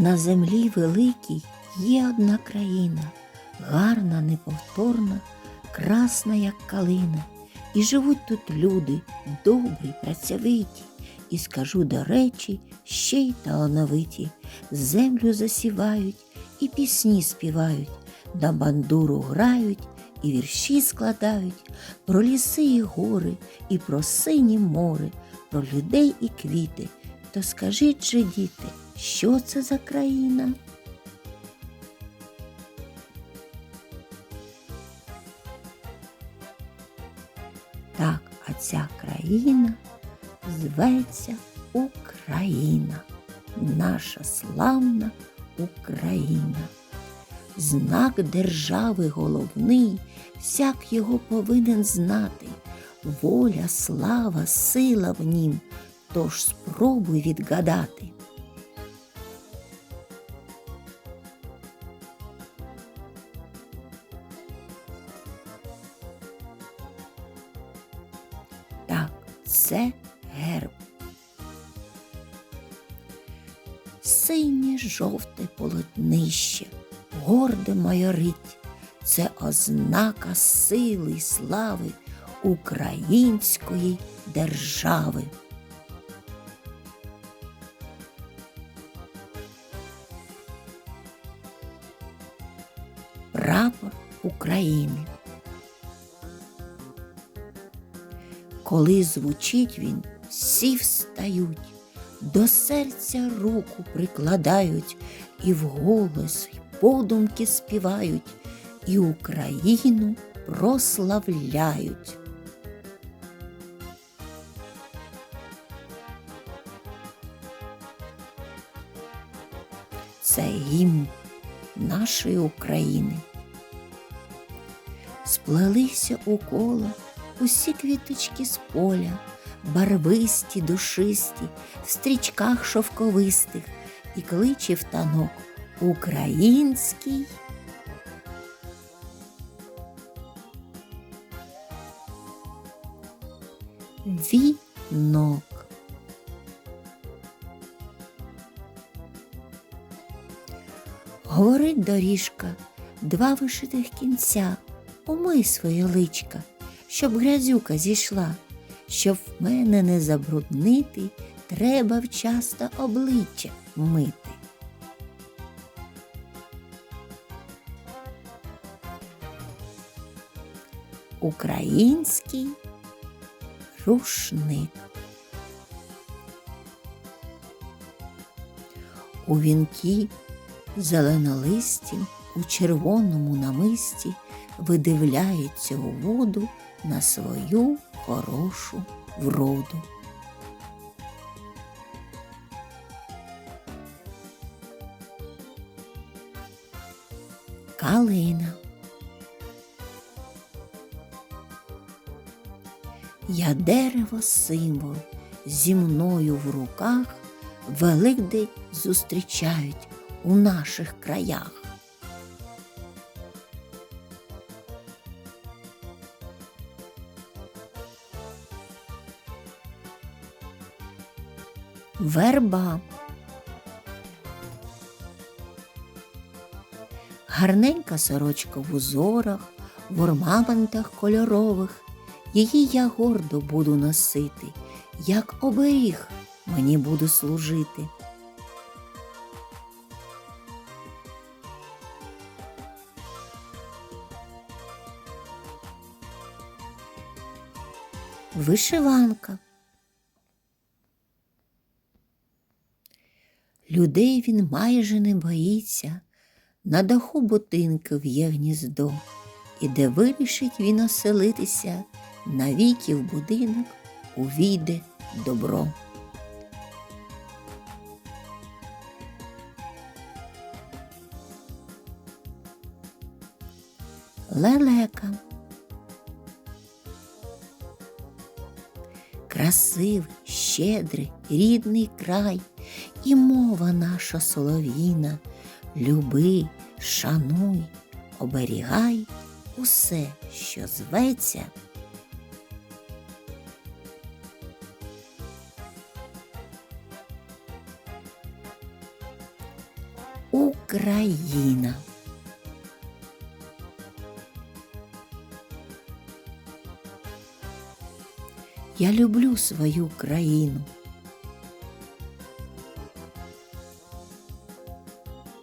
На землі великій є одна країна, гарна, неповторна, красна, як калина. І живуть тут люди, добрі, працьовиті, і скажу до речі, ще й талановиті. Землю засівають і пісні співають, на бандуру грають і вірші складають про ліси і гори, і про сині море, про людей і квіти. То скажіть же, діти, що це за країна? Так, а ця країна зветься Україна, наша славна Україна. Знак держави головний, всяк його повинен знати. Воля, слава, сила в нім, тож спробуй відгадати. Це герб. Синє жовте полотнище, горде майорить. Це ознака сили слави української держави. Прапор України. Коли звучить він, всі встають, до серця руку прикладають і вголос, й подумки співають, і Україну прославляють. Це гімн нашої України. Сплелися у коло усі квіточки з поля, барвисті, душисті, в стрічках шовковистих, і кличе в танок український. Вінок. Говорить доріжка, два вишитих кінця, умий своє личка, щоб грязюка зійшла, щоб в мене не забруднити, треба вчасно обличчя мити. Український рушник. У вінкі зеленолисті у червоному намисті видивляється у воду на свою хорошу вроду. Калина. Я дерево символ зі мною в руках Великдень зустрічають у наших краях. Верба. Гарненька сорочка в узорах, в орнаментах кольорових. Її я гордо буду носити, як оберіг мені буде служити. Вишиванка. Людей він майже не боїться, на даху ботинки в'є гніздо, і де вирішить він оселитися, навіки в будинок увійде добро. Лелека. Красивий, щедрий, рідний край, і мова наша солов'їна. Люби, шануй, оберігай усе, що зветься. Україна. Я люблю свою країну,